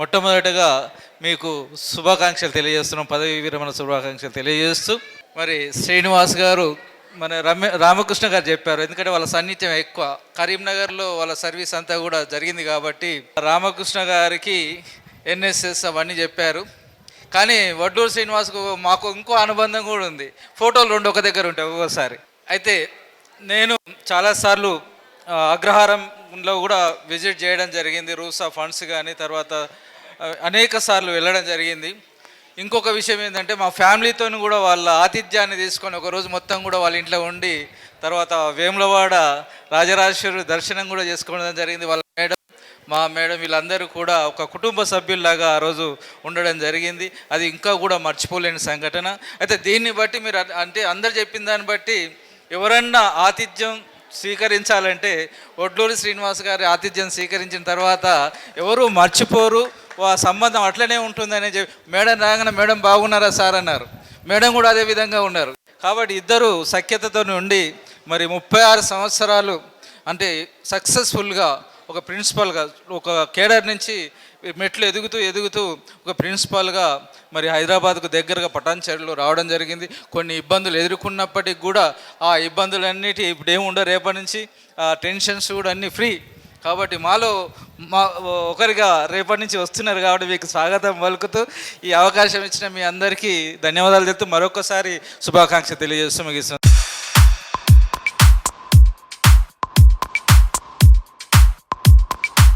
మొట్టమొదటగా మీకు శుభాకాంక్షలు తెలియజేస్తున్నాం పదవి విరమణ శుభాకాంక్షలు తెలియజేస్తూ. మరి శ్రీనివాస్ గారు మన రమ్య రామకృష్ణ గారు చెప్పారు ఎందుకంటే వాళ్ళ సాన్నిధ్యం ఎక్కువ. కరీంనగర్లో వాళ్ళ సర్వీస్ అంతా కూడా జరిగింది కాబట్టి రామకృష్ణ గారికి ఎన్ఎస్ఎస్ అవన్నీ చెప్పారు. కానీ వడ్డూరు శ్రీనివాస్కు మాకు ఇంకో అనుబంధం కూడా ఉంది. ఫోటోలు రెండు ఒక దగ్గర ఉంటాయి ఒక్కోసారి అయితే నేను చాలాసార్లు అగ్రహారంలో కూడా విజిట్ చేయడం జరిగింది రూల్స్ ఆఫ్ ఫండ్స్ కానీ తర్వాత అనేక సార్లు వెళ్ళడం జరిగింది. ఇంకొక విషయం ఏంటంటే మా ఫ్యామిలీతో కూడా వాళ్ళ ఆతిథ్యాన్ని తీసుకొని ఒక రోజు మొత్తం కూడా వాళ్ళ ఇంట్లో ఉండి తర్వాత వేములవాడ రాజరాజేశ్వరి దర్శనం కూడా చేసుకోవడం జరిగింది. వాళ్ళ మేడం మా మేడం వీళ్ళందరూ కూడా ఒక కుటుంబ సభ్యుల్లాగా ఆ రోజు ఉండడం జరిగింది. అది ఇంకా కూడా మర్చిపోలేని సంఘటన. అయితే దీన్ని బట్టి మీరు అంటే అందరు చెప్పిన దాన్ని బట్టి ఎవరన్నా ఆతిథ్యం స్వీకరించాలంటే ఒడ్లూరి శ్రీనివాస్ గారి ఆతిథ్యం స్వీకరించిన తర్వాత ఎవరు మర్చిపోరు ఆ సంబంధం అట్లనే ఉంటుందని చెప్పి మేడం రాగానే మేడం బాగున్నారా సార్? అన్నారు. మేడం కూడా అదే విధంగా ఉన్నారు. కాబట్టి ఇద్దరు సఖ్యతతో ఉండి మరి ముప్పై ఆరు సంవత్సరాలు అంటే సక్సెస్ఫుల్గా ఒక ప్రిన్సిపల్గా ఒక కేడర్ నుంచి మెట్లు ఎదుగుతూ ఎదుగుతూ ఒక ప్రిన్సిపాల్గా మరి హైదరాబాద్కు దగ్గరగా పటాన్చేరులో రావడం జరిగింది. కొన్ని ఇబ్బందులు ఎదుర్కొన్నప్పటికి కూడా ఆ ఇబ్బందులన్నిటి ఇప్పుడు ఏముండో రేపటి నుంచి ఆ టెన్షన్స్ కూడా అన్నీ ఫ్రీ. కాబట్టి మాలో మా ఒకరిగా రేపటి నుంచి వస్తున్నారు కాబట్టి మీకు స్వాగతం పలుకుతూ ఈ అవకాశం ఇచ్చిన మీ అందరికీ ధన్యవాదాలు చెప్తూ మరొకసారి శుభాకాంక్ష తెలియజేస్తూ ముగిస్తున్నాను.